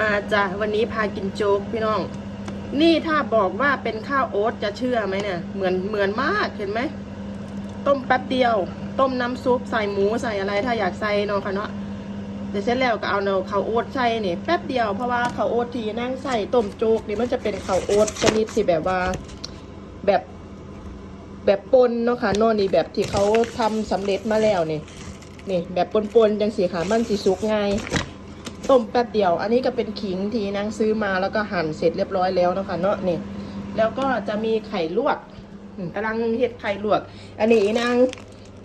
มาจ้ะวันนี้พากินโจ๊กพี่น้อง นี่ถ้าบอกว่าเป็นข้าวโอ๊ตจะเชื่อไหมเนี่ย เหมือนเหมือนมากเห็นไหม ต้มแป๊บเดียว ต้มน้ำซุปใส่หมูใส่อะไรถ้าอยากใส่เนาะค่ะเนาะเดี๋ยวเสร็จแล้วก็เอาเนาข้าวโอ๊ตใส่นี่แป๊บเดียวเพราะว่าข้าวโอ๊ตที่นั่งใส่ต้มโจ๊กนี่มันจะเป็นข้าวโอ๊ตชนิดที่แบบว่าแบบแบบปนเนาะค่ะนอะนี่แบบที่เขาทำสำเร็จมาแล้วนี่นี่แบบปนๆจังสีค่ะมันสีสุกง่าย ต้มแป๊บเดียว อันนี้ก็เป็นขิงที่นางซื้อมาแล้วก็หั่นเสร็จเรียบร้อยแล้วนะคะเนาะนี่แล้วก็จะมีไข่ลวกกำลังเฮ็ดไข่ลวก อันนี้นาง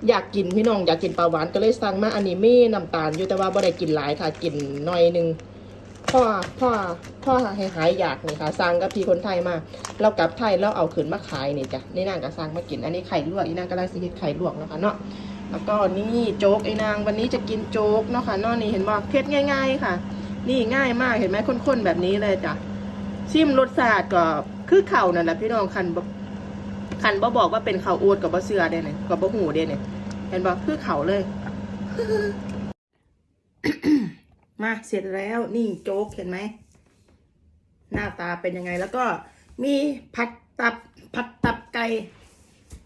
อยากกินพี่น้องอยากกินปลาหวานก็เลยสั่งมาอันนี้ม่น้ำตาลอยู่แต่ว่าบ่ได้กินหลายค่ะกินหน่อยหนึงพ่อพ่อพ่อให้หายอยากนี่ค่ะสั่งกับพี่คนไทยมาเรากลับไทยแล้วเอาขืนมาขายนี่จ้ะนี่นางก็สั่งมากิน อันนี้ไข่ลวกอีนางกำลังสิเฮ็ดไข่ลวกนะคะเนาะ แล้วก็นี่โจ๊กไอ้นางวันนี้จะกินโจ๊กเนาะค่ะนอกนี่เห็นบอกเพชรง่าย ๆ ค่ะ นี่ง่ายมากเห็นไหมข้นๆแบบนี้เลยจ้ะชิมรสชาติก็คือเข่านั่นแหละพี่น้องคันบคันบ่บอกว่าเป็นเข่าโอ๊ตกับบ่เสือเด้เนี่ยกับบ่หูเด้เนี่ยเห็นบอกคือเข่าเลย มาเสร็จแล้วนี่โจ๊กเห็นไหมหน้าตาเป็นยังไงแล้วก็มีผัดตับผัดตับไก่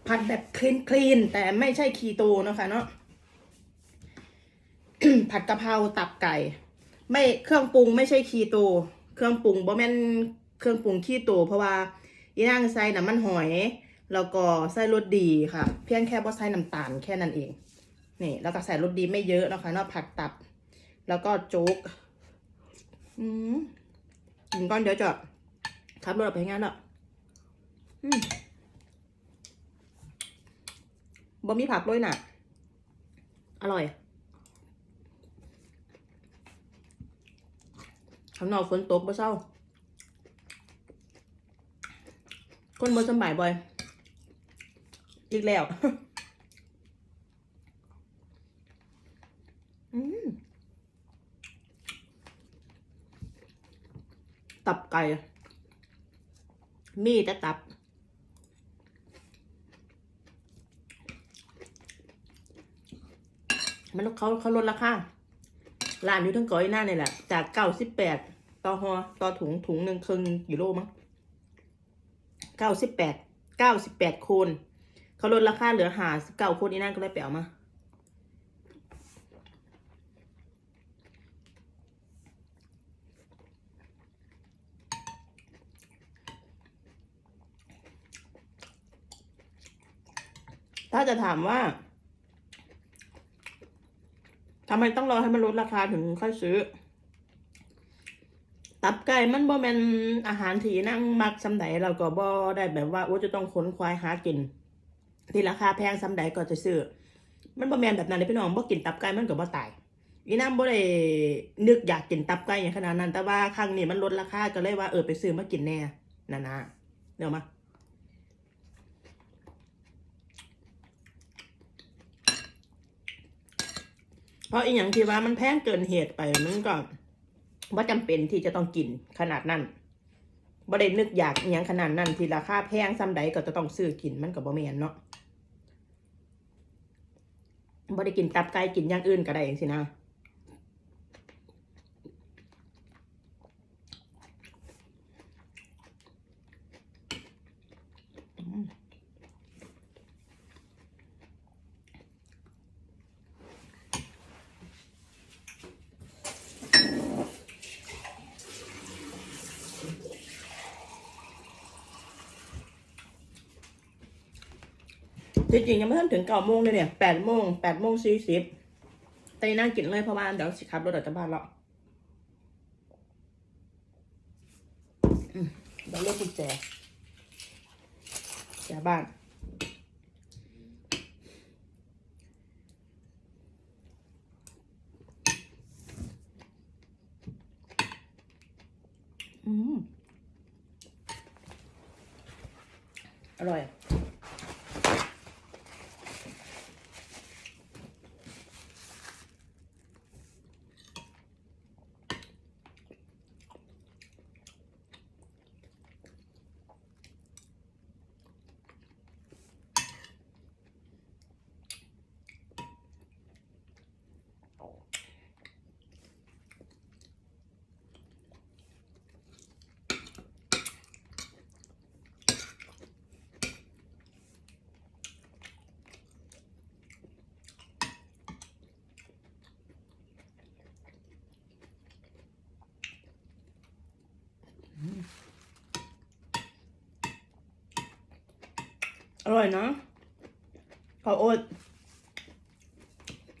ผัดแบบคลีนคลีนแต่ไม่ใช่คีโตนะคะเนาะผัดกะเพราตับไก่ ไม่เครื่องปรุงไม่ใช่คีโต เครื่องปรุงบ่แม่นเครื่องปรุงคีโต เพราะว่าอีนางใส่น้ำมันหอย แล้วก็ใส่รสดีค่ะ เพียงแค่บ่ใส่น้ำตาลแค่นั้นเองนี่แล้วก็ใส่รสดีไม่เยอะนะคะเนาะผัดตับ แล้วก็โจ๊กอืมกินก้อนเดี๋ยวจะขับรถออกไปงานแล้วอืม บ่มีผักด้วยน่ะอร่อยข้างนอกฝนตกบ่เศร้า คนบ่สบายบ่อย อีกแล้ว ตับไก่ มีแต่ตับ มันเขาเขาลดราคาร้านอยู่ทั้งกาะอีหน้าเนี่ยแหละ จากเก้าสิบแปดต่อหอต่อถุงถุงหนึ่งครึ่งกิโลมั้งเก้าสิบแปดเก้าสิบแปดคนเขาลดราคาเหลือหาสิบเก้าคนอีหน้าก็เลยไปเอามาถ้าจะถามว่า ทำไมต้องรอให้มันลดราคาถึงค่อยซื้อ ตับไก่มันบ่แมนอาหารที่นั่งมักซำใดเราก็บ่ได้แบบว่าโอ้จะต้องขนควายหากิน ที่ราคาแพงซำใดก็จะซื้อ มันบ่แมนแบบนั้นเลยพี่น้องบ่กินตับไก่มันก็บ่ตายอีน้ำบ่ได้นึกอยากกินตับไก่อย่างขนาดนั้น แต่ว่าครั้งนี้มันลดราคาก็เลยว่าเออไปซื้อมากินแน่นะนะเดี๋ยวมา เพราะอีกอย่างที่ว่ามันแพงเกินเหตุไปมันก็ว่าจำเป็นที่จะต้องกินขนาดนั้นบ่ได้นึกอยากอหย่างขนาดนั้นที่ราคาแพงซ้ำใดก็จะต้องซื้อกินมันก็บ่แม่นเนาะบ่ได้กินตับไก่กินอย่างอื่นก็ได้อย่างสินะ จริงๆยังไม่ทันถึงเก้าโมงเลยเนี่ยแปดโมงแปดโมงสี่สิบแต่นั่งกินเลยเพราะว่าเดี๋ยวสิขับรถออกจากบ้านแล้วเดี๋ยวเลือกกุญแจแจบ้านอืมอร่อย อร่อยนะข้าวโอ๊ต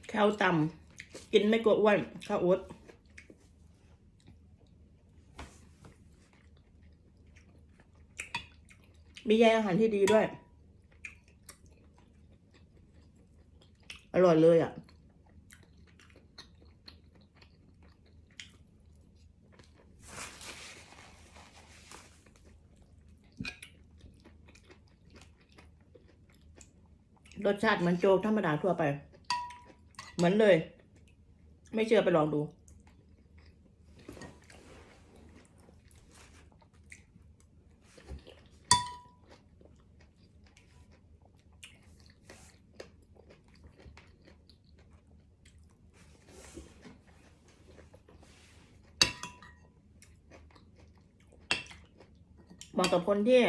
แคลต่ำกินไม่กลัวอ้วนข้าวโอ๊ตมีแยอาหารที่ดีด้วย อร่อยเลยอะ รสชาติเหมือนโจ๊กธรรมดาทั่วไป เหมือนเลย ไม่เชื่อไปลองดู เหมาะกับคนที่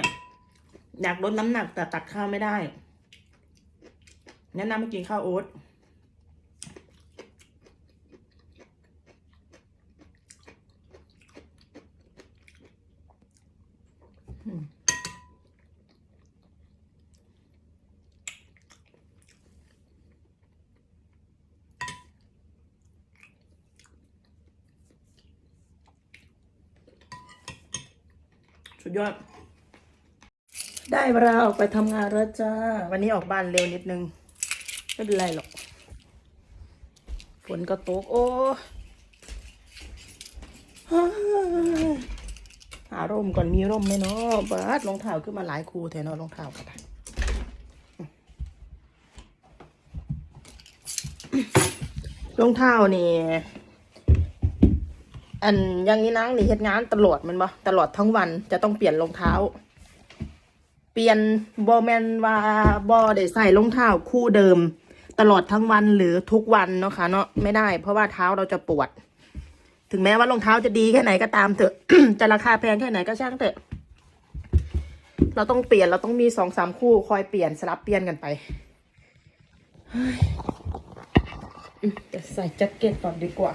อยากลดน้ำหนักแต่ตัดข้าวไม่ได้ แนะนำให้กินข้าวโอ๊ตสุดยอด ได้เวลาออกไปทำงานแล้วจ้า วันนี้ออกบ้านเร็วนิดนึง ไม่เป็นไรหรอก ฝนก็ตก โอ้หาร่มก่อนมีร่มไหมเนาะบาดรองเท้าขึ้นมาหลายคู่แทนเนาะรองเท้าก็ได้รองเท้านี่ อันอยังนี้นังนี่เฮ็ดงานตลอดมันบ่ตลอดทั้งวันจะต้องเปลี่ยนรองเท้า เปลี่ยนบอแมนว่าบอได้ใส่รองเท้าคู่เดิม ตลอดทั้งวันหรือทุกวันเนาะค่ะเนาะไม่ได้ เพราะว่าเท้าเราจะปวด ถึงแม้ว่ารองเท้าจะดีแค่ไหนก็ตามเถอะ จะราคาแพงแค่ไหนก็ช่างเถอะ เราต้องเปลี่ยนเราต้องมีสองสามคู่คอยเปลี่ยนสลับเปลี่ยนกันไปเฮ้ยอืมเดี๋ยวใส่แจ็คเก็ตก่อนดีกว่า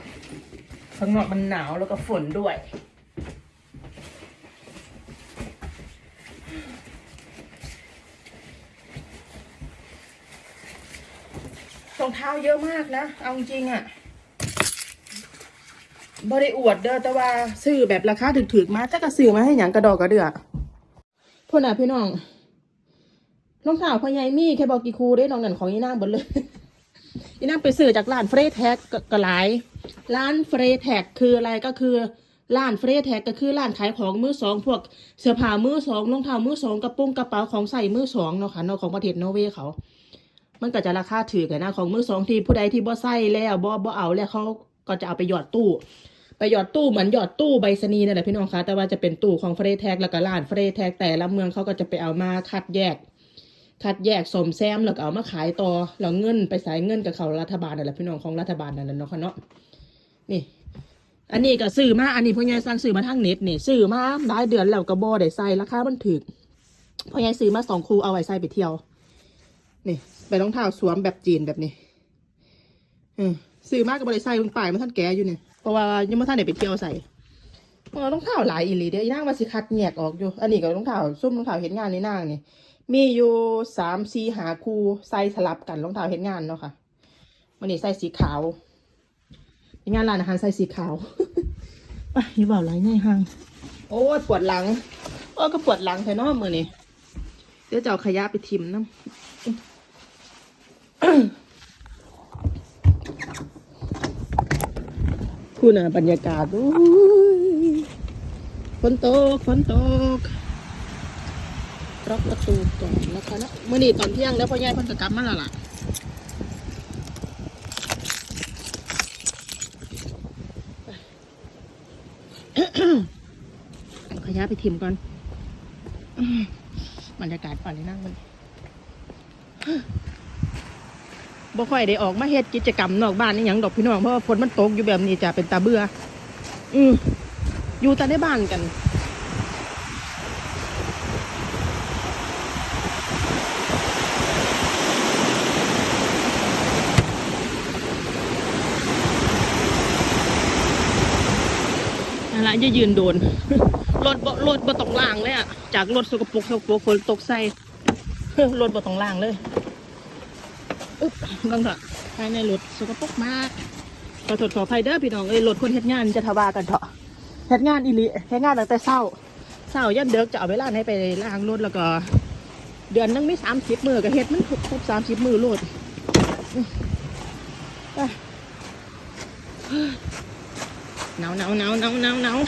ข้างนอกมันหนาวแล้วก็ฝนด้วย รอง เท้าเยอะมากนะ เอาจริงอะบริอวดเด้อแต่ว่าซื้อแบบราคาถึกๆมาจะกระซื้อมาให้หยังกระดอกกระเดือพ่อน่ะพี่น้องรองเท้าพ่อใหญ่มี่แค่บอกกี่คูได้น้องนั่นของอีนางเบดเลยอีนางไปซื้อจากร้านเฟรแท็กก็หลาย ร้านเฟรแท็กคืออะไรก็คือร้านเฟรแท็กก็คือร้านขายของมือสองพวกเสื้อผ้ามือสองรองเท้ามือสองกระปรงกระเป๋าของใส่มือสองเนาะค่ะเนาะของประเทศนอร์เวย์เขา มันก็จะราคาถือกันนะของมือสองที่ผู้ใดที่บ่ใส่แล้วบ่บ่เอาแล้วเขาก็จะเอาไปหยอดตู้ ไปหยอดตู้เหมือนหยอดตู้ใบสนีนั่นแหละพี่น้องคะแต่ว่าจะเป็นตู้ของเฟรแท็กแล้วก็ร้านเฟรแท็กแต่ละเมืองเขาก็จะไปเอามาคัดแยก คัดแยกสมแซมแล้วก็เอามาขายต่อแล้วเงินไปใส่เงินกับเขารัฐบาลนั่นแหละพี่น้องของรัฐบาลนั่นแหละเนาะค่ะเนาะนี่อันนี้ก็ซื้อมา อันนี้พ่อใหญ่สั่งซื้อมาทางเน็ตนี่ซื้อมาหลายเดือนแล้วก็บ่ได้ใส่ราคามันถูกพ่อใหญ่ซื้อมาสองคู่เอาไว้ใส่ไปเที่ยว นี่ใบรองเท้าสวมแบบจีนแบบนี้เออซื้อมากกับบริษัทมันป่ายมันท่านแกอยู่เนี่ยเพราะว่ายังไม่ท่านไหนไปเที่ยวใส่เพราะว่ารองเท้าหลายอีหลีเด้ออีนางว่าสิคัดแยกออกอยู่ อันนี้กับรองเท้าซุ่มรองเท้าเห็นงานในนางนี่มีอยู่สามสี่หาคู่ใส่สลับกันรองเท้าเห็นงานเนาะค่ะวันนี้ใส่สีขาวเฮ็ดงานร้านอาหารใส่สีขาวไปอย่าบอกไรง่ายห่าง โอ้ยปวดหลังโอ้ยก็ปวดหลังแค่นอกมือนี่เดี๋ยวจะเอาขยะไปทิมน้ำ คุณน่ะบรรยากาศอู้ยฝนตกฝนตกล็อกประตูก่อนนะคะนะเมื่อนี้ตอนเที่ยงแล้วพ่อใหญ่พ่นก็กลับมาแล้วล่ะเอาขยะไปทิมก่อนบรรยากาศป่านนี้นั่งมัน บ่ค่อยได้ออกมาเฮ็ดกิจกรรมนอกบ้านนี่หยังดอกพี่น้องเพราะว่าฝนมันตกอยู่แบบนี้จะเป็นตาเบื่ออืมอยู่แต่ในบ้านกันนั่นละอย่ายืนโดน รถบ่รถบ่ตกล่างเลยอะ จากรถสกปรกสกปรกฝนตกใส่ รถบ่ตรงล่างเลย อึ๊บเบังเถอะภายในรถสกปรกมากขอโทษขออภัยเด้อพี่น้องเอ้ยรถคนเฮ็ดงานจะทวากันเถอะเฮ็ดงานอีหลีเฮ็ดงานตั้งแต่เช้าเช้ายันเด็กจะเอาเวลาให้ไปล้างรถแล้วก็ เดือนนึงมีสามสิบมือก็เฮ็ดมันครบสามสิบมือโลดหนาวหนาวหนาวหนาวหนาวหนาว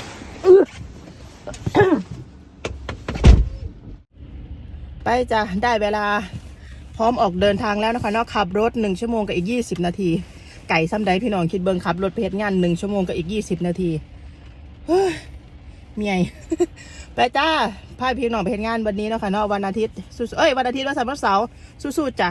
ไปจ้ะได้เวลา ร้อมออกเดินทางแล้วนะคะเนอกขับรถหนึ่งชั่วโมงกับอีกยี่สิบนาที ไก่ซ้ำใดพี่น้องคิดเบิ้งขับรถไปเพชรงานหนึ่งชั่วโมงกับอีกยี่สิบนาทีเฮ้ยเมียไปจ้าพาพี่น้องไปเพชรงานวันนี้เนาะคะเนาะวันอาทิตย์สู้ๆเอ้ยวันอาทิตย์วันเสาร์วันเสาร์สู้ๆจ้ะ